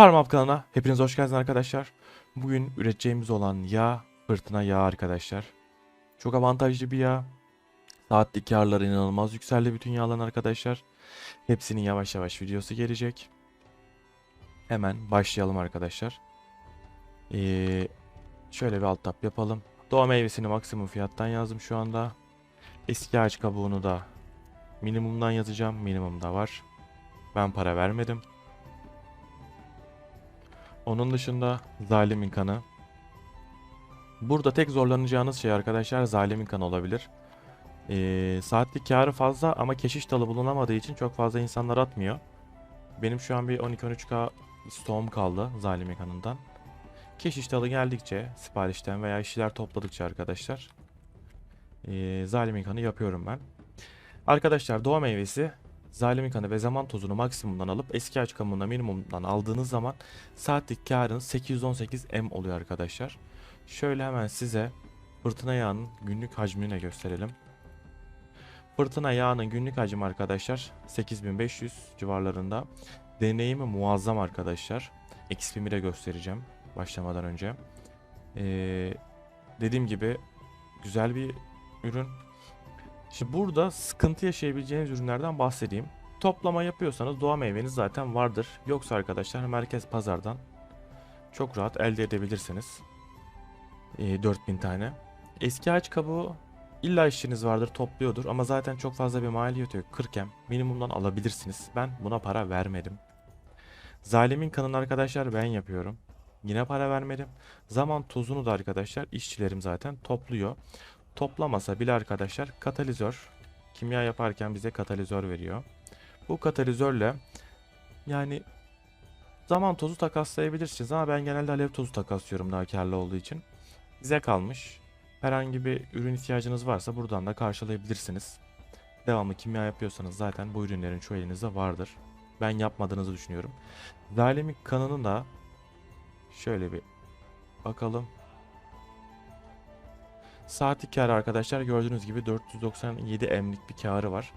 Farm Up kanalına hepiniz hoş geldiniz arkadaşlar. Bugün üreteceğimiz olan yağ fırtına yağı arkadaşlar. Çok avantajlı bir yağ. Saatlik karları inanılmaz yükseldi bütün yağların arkadaşlar. Hepsinin yavaş yavaş videosu gelecek. Hemen başlayalım arkadaşlar. Ee, şöyle bir alt tab yapalım. Doğa meyvesini maksimum fiyattan yazdım şu anda. Eski ağaç kabuğunu da minimumdan yazacağım. Minimumda var. Ben para vermedim. Onun dışında zalimin kanı. Burada tek zorlanacağınız şey arkadaşlar zalimin kanı olabilir. Ee, saatlik karı fazla ama keşiş dalı bulunamadığı için çok fazla insanlar atmıyor. Benim şu an bir 12-13k stoğum kaldı zalimin kanından. Keşiş dalı geldikçe siparişten veya işçiler topladıkça arkadaşlar ee, zalimin kanı yapıyorum ben. Arkadaşlar doğa meyvesi zalimin kanı ve zaman tozunu maksimumdan alıp eski ağaç kabuğuna minimumdan aldığınız zaman saatlik karınız 818 M oluyor arkadaşlar. Şöyle hemen size fırtına yağının günlük hacmini gösterelim. Fırtına yağının günlük hacmi arkadaşlar 8500 civarlarında. Deneyimi muazzam arkadaşlar. XP'mi de göstereceğim başlamadan önce. Ee, dediğim gibi güzel bir ürün. Şimdi burada sıkıntı yaşayabileceğiniz ürünlerden bahsedeyim. Toplama yapıyorsanız doğa meyveniz zaten vardır. Yoksa arkadaşlar merkez pazardan çok rahat elde edebilirsiniz. Ee, 4000 tane. Eski ağaç kabuğu illa işiniz vardır topluyordur ama zaten çok fazla bir maliyeti yok. 40 em minimumdan alabilirsiniz. Ben buna para vermedim. Zalimin kanını arkadaşlar ben yapıyorum. Yine para vermedim. Zaman tozunu da arkadaşlar işçilerim zaten topluyor. Toplamasa bile arkadaşlar katalizör kimya yaparken bize katalizör veriyor. Bu katalizörle yani zaman tozu takaslayabilirsiniz ama ben genelde alev tozu takaslıyorum daha karlı olduğu için. Size kalmış. Herhangi bir ürün ihtiyacınız varsa buradan da karşılayabilirsiniz. Devamlı kimya yapıyorsanız zaten bu ürünlerin çoğu elinizde vardır. Ben yapmadığınızı düşünüyorum. Zalimin kanını da şöyle bir bakalım. Saatlik kar arkadaşlar gördüğünüz gibi 497 emlik bir karı var.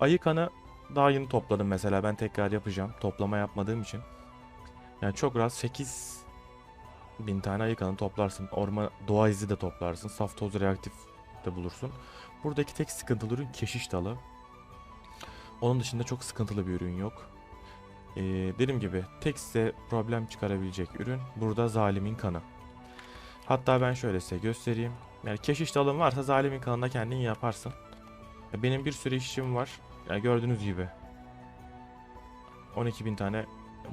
Ayı kanı daha yeni topladım mesela ben tekrar yapacağım. Toplama yapmadığım için. Yani çok rahat 8 bin tane ayı kanı toplarsın. Orman doğa izi de toplarsın. Saf toz reaktif de bulursun. Buradaki tek sıkıntılı ürün keşiş dalı. Onun dışında çok sıkıntılı bir ürün yok. Ee, dediğim gibi tek size problem çıkarabilecek ürün burada zalimin kanı. Hatta ben şöyle size göstereyim. Yani keşiş dalın varsa zalimin kanında kendin yaparsın. Ya Benim bir sürü işim var. Yani gördüğünüz gibi. 12.000 tane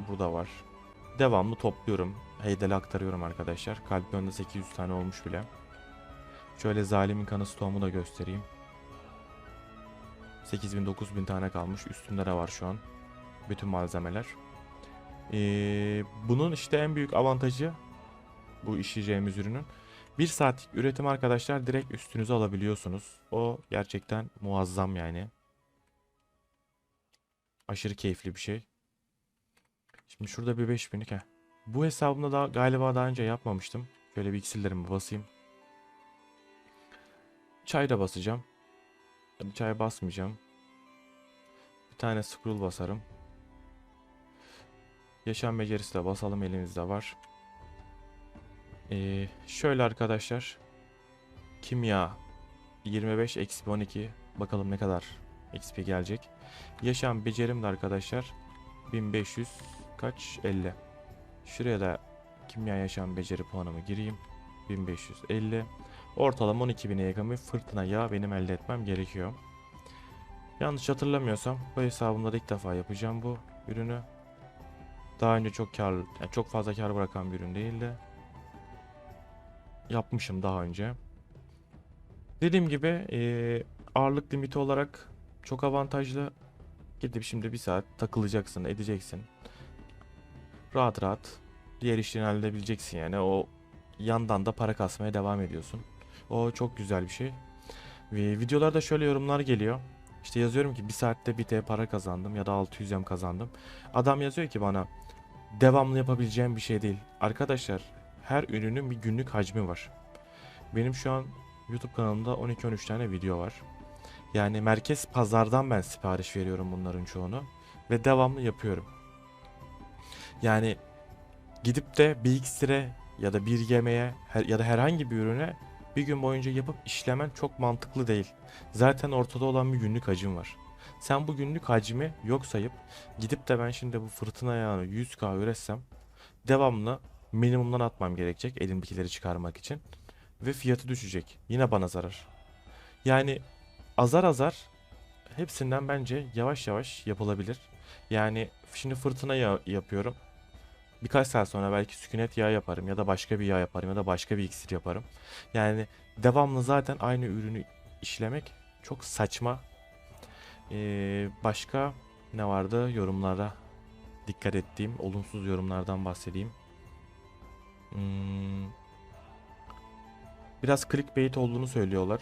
burada var. Devamlı topluyorum. Heydel'e aktarıyorum arkadaşlar. Kalpiyon'da 800 tane olmuş bile. Şöyle zalimin kanı stoğumu da göstereyim. 8000 9000 tane kalmış. Üstünde de var şu an. Bütün malzemeler. Ee, bunun işte en büyük avantajı bu işleyeceğimiz ürünün. Bir saatlik üretim arkadaşlar direkt üstünüze alabiliyorsunuz. O gerçekten muazzam yani. Aşırı keyifli bir şey. Şimdi şurada bir 5000'lik he. Bu hesabımda da galiba daha önce yapmamıştım. Şöyle bir iksirlerimi basayım. Çay da basacağım. Tabii çay basmayacağım. Bir tane scroll basarım. Yaşam becerisi de basalım elimizde var. Ee, şöyle arkadaşlar. Kimya 25 eksi 12. Bakalım ne kadar XP gelecek. Yaşam becerim de arkadaşlar 1500 kaç 50. Şuraya da kimya yaşam beceri puanımı gireyim. 1550. Ortalama 12.000'e yakın bir fırtına yağ benim elde etmem gerekiyor. Yanlış hatırlamıyorsam bu hesabımda da ilk defa yapacağım bu ürünü. Daha önce çok kar, yani çok fazla kar bırakan bir ürün değildi yapmışım daha önce. Dediğim gibi eee, ağırlık limiti olarak çok avantajlı. Gidip şimdi bir saat takılacaksın, edeceksin. Rahat rahat diğer işlerini halledebileceksin yani. O yandan da para kasmaya devam ediyorsun. O çok güzel bir şey. Ve videolarda şöyle yorumlar geliyor. İşte yazıyorum ki bir saatte 1 para kazandım ya da 600 M kazandım. Adam yazıyor ki bana devamlı yapabileceğim bir şey değil. Arkadaşlar her ürünün bir günlük hacmi var. Benim şu an YouTube kanalımda 12-13 tane video var. Yani merkez pazardan ben sipariş veriyorum bunların çoğunu ve devamlı yapıyorum. Yani gidip de bir iksire ya da bir yemeğe ya da herhangi bir ürüne bir gün boyunca yapıp işlemen çok mantıklı değil. Zaten ortada olan bir günlük hacim var. Sen bu günlük hacmi yok sayıp gidip de ben şimdi bu fırtına yağını 100k üretsem devamlı minimumdan atmam gerekecek elimdekileri çıkarmak için ve fiyatı düşecek. Yine bana zarar. Yani azar azar hepsinden bence yavaş yavaş yapılabilir. Yani şimdi fırtına yağı yapıyorum. Birkaç saat sonra belki sükunet yağı yaparım ya da başka bir yağ yaparım ya da başka bir iksir yaparım. Yani devamlı zaten aynı ürünü işlemek çok saçma. Ee, başka ne vardı yorumlara dikkat ettiğim olumsuz yorumlardan bahsedeyim. Hmm, biraz clickbait olduğunu söylüyorlar.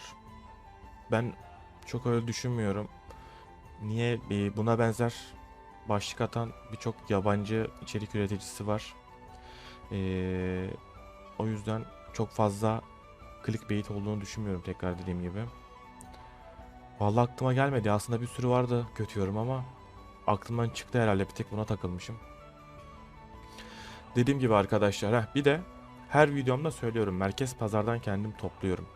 Ben çok öyle düşünmüyorum. Niye e, buna benzer başlık atan birçok yabancı içerik üreticisi var. Ee, o yüzden çok fazla clickbait olduğunu düşünmüyorum tekrar dediğim gibi. Vallahi aklıma gelmedi. Aslında bir sürü vardı kötü yorum ama aklımdan çıktı herhalde. Bir tek buna takılmışım. Dediğim gibi arkadaşlar. Heh, bir de her videomda söylüyorum. Merkez pazardan kendim topluyorum.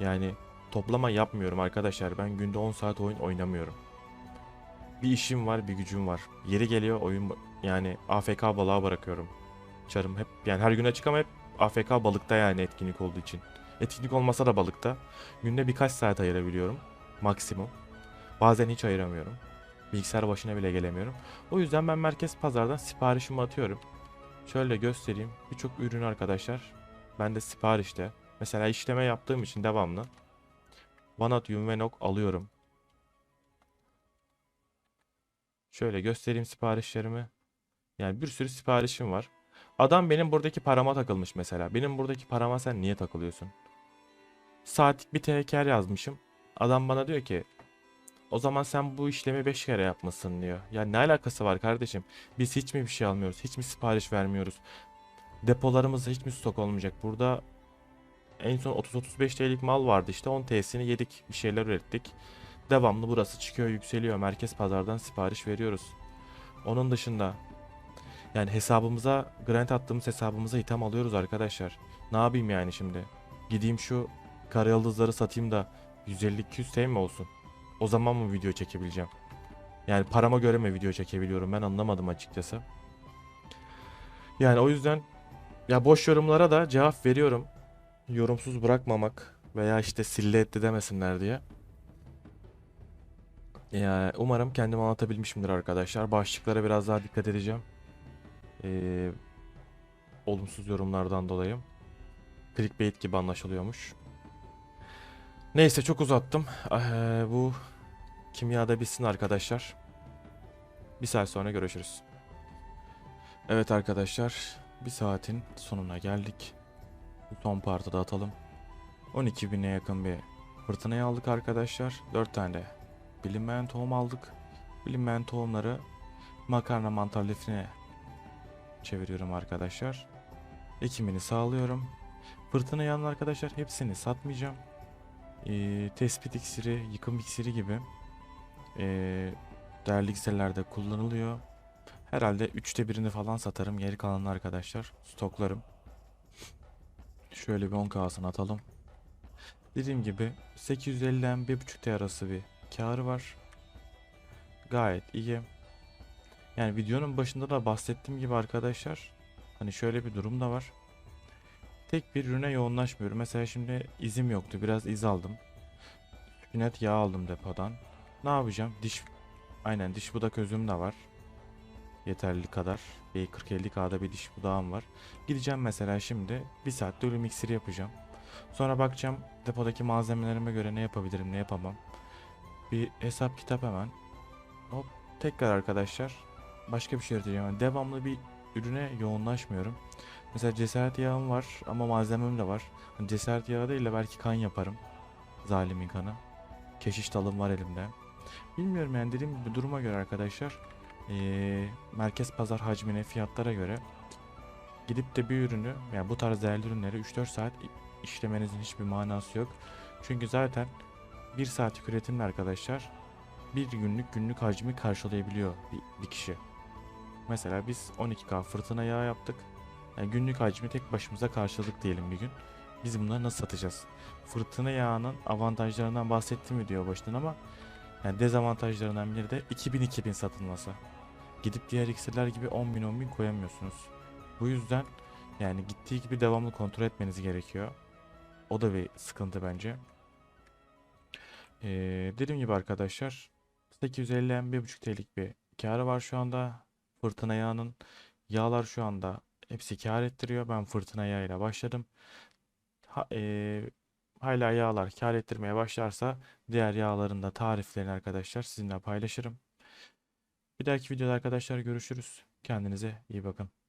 Yani toplama yapmıyorum arkadaşlar. Ben günde 10 saat oyun oynamıyorum. Bir işim var, bir gücüm var. Yeri geliyor oyun yani AFK balığa bırakıyorum. Çarım hep yani her gün açık ama hep AFK balıkta yani etkinlik olduğu için. Etkinlik olmasa da balıkta. Günde birkaç saat ayırabiliyorum. Maksimum. Bazen hiç ayıramıyorum. Bilgisayar başına bile gelemiyorum. O yüzden ben merkez pazardan siparişimi atıyorum. Şöyle göstereyim. Birçok ürün arkadaşlar. Ben de siparişte. Mesela işleme yaptığım için devamlı. Vanadium ve Nok alıyorum. Şöyle göstereyim siparişlerimi. Yani bir sürü siparişim var. Adam benim buradaki parama takılmış mesela. Benim buradaki parama sen niye takılıyorsun? Saatlik bir teker yazmışım. Adam bana diyor ki o zaman sen bu işlemi 5 kere yapmışsın diyor. Ya ne alakası var kardeşim? Biz hiç mi bir şey almıyoruz? Hiç mi sipariş vermiyoruz? Depolarımızda hiç mi stok olmayacak? Burada en son 30-35 TL'lik mal vardı işte 10 TL'sini yedik bir şeyler ürettik. Devamlı burası çıkıyor yükseliyor. Merkez pazardan sipariş veriyoruz. Onun dışında yani hesabımıza grant attığımız hesabımıza itham alıyoruz arkadaşlar. Ne yapayım yani şimdi? Gideyim şu kara yıldızları satayım da 150-200 TL mi olsun? O zaman mı video çekebileceğim? Yani parama göre mi video çekebiliyorum? Ben anlamadım açıkçası. Yani o yüzden ya boş yorumlara da cevap veriyorum. Yorumsuz bırakmamak veya işte sille etti demesinler diye. Ya umarım kendimi anlatabilmişimdir arkadaşlar. Başlıklara biraz daha dikkat edeceğim. Ee, olumsuz yorumlardan dolayı. Clickbait gibi anlaşılıyormuş. Neyse çok uzattım. Ee, bu kimyada bitsin arkadaşlar. Bir saat sonra görüşürüz. Evet arkadaşlar. Bir saatin sonuna geldik. Son partı da atalım. 12 bine yakın bir fırtınayı aldık arkadaşlar. 4 tane bilinmeyen tohum aldık. Bilinmeyen tohumları makarna mantar lifine çeviriyorum arkadaşlar. Ekimini sağlıyorum. Fırtına yanlı arkadaşlar hepsini satmayacağım. Ee, tespit iksiri, yıkım iksiri gibi ee, değerli iksirlerde kullanılıyor. Herhalde üçte birini falan satarım. Geri kalanını arkadaşlar stoklarım. Şöyle bir 10k'sını atalım. Dediğim gibi 850'den 1.5 T arası bir karı var. Gayet iyi. Yani videonun başında da bahsettiğim gibi arkadaşlar hani şöyle bir durum da var. Tek bir ürüne yoğunlaşmıyorum. Mesela şimdi izim yoktu. Biraz iz aldım. Sükunet yağ aldım depodan. Ne yapacağım? Diş aynen diş budak özüm de var. Yeterli kadar. Bir 40-50k'da bir diş budağım var. Gideceğim mesela şimdi bir saatte ölüm iksiri yapacağım. Sonra bakacağım depodaki malzemelerime göre ne yapabilirim ne yapamam. Bir hesap kitap hemen. Hop tekrar arkadaşlar. Başka bir şey üreteceğim. Yani devamlı bir ürüne yoğunlaşmıyorum. Mesela cesaret yağım var ama malzemem de var. Hani cesaret yağı değil de belki kan yaparım. Zalimin kanı. Keşiş dalım var elimde. Bilmiyorum yani dediğim gibi duruma göre arkadaşlar. Ee, merkez pazar hacmine fiyatlara göre gidip de bir ürünü yani bu tarz değerli ürünleri 3-4 saat işlemenizin hiçbir manası yok. Çünkü zaten 1 saatlik üretimle arkadaşlar bir günlük günlük hacmi karşılayabiliyor bir, bir kişi. Mesela biz 12K fırtına yağı yaptık. Yani günlük hacmi tek başımıza karşıladık diyelim bir gün. Biz bunları nasıl satacağız? Fırtına yağının avantajlarından bahsettim video başından ama yani dezavantajlarından biri de 2000-2000 satılması. Gidip diğer iksirler gibi 10.000 10.000 koyamıyorsunuz. Bu yüzden yani gittiği gibi devamlı kontrol etmeniz gerekiyor. O da bir sıkıntı bence. Ee, dediğim gibi arkadaşlar 850 M 1.5 TL'lik bir karı var şu anda. Fırtına yağının yağlar şu anda hepsi kar ettiriyor. Ben fırtına yağıyla başladım. Ha, ee, hala yağlar kar ettirmeye başlarsa diğer yağların da tariflerini arkadaşlar sizinle paylaşırım. Bir dahaki videoda arkadaşlar görüşürüz. Kendinize iyi bakın.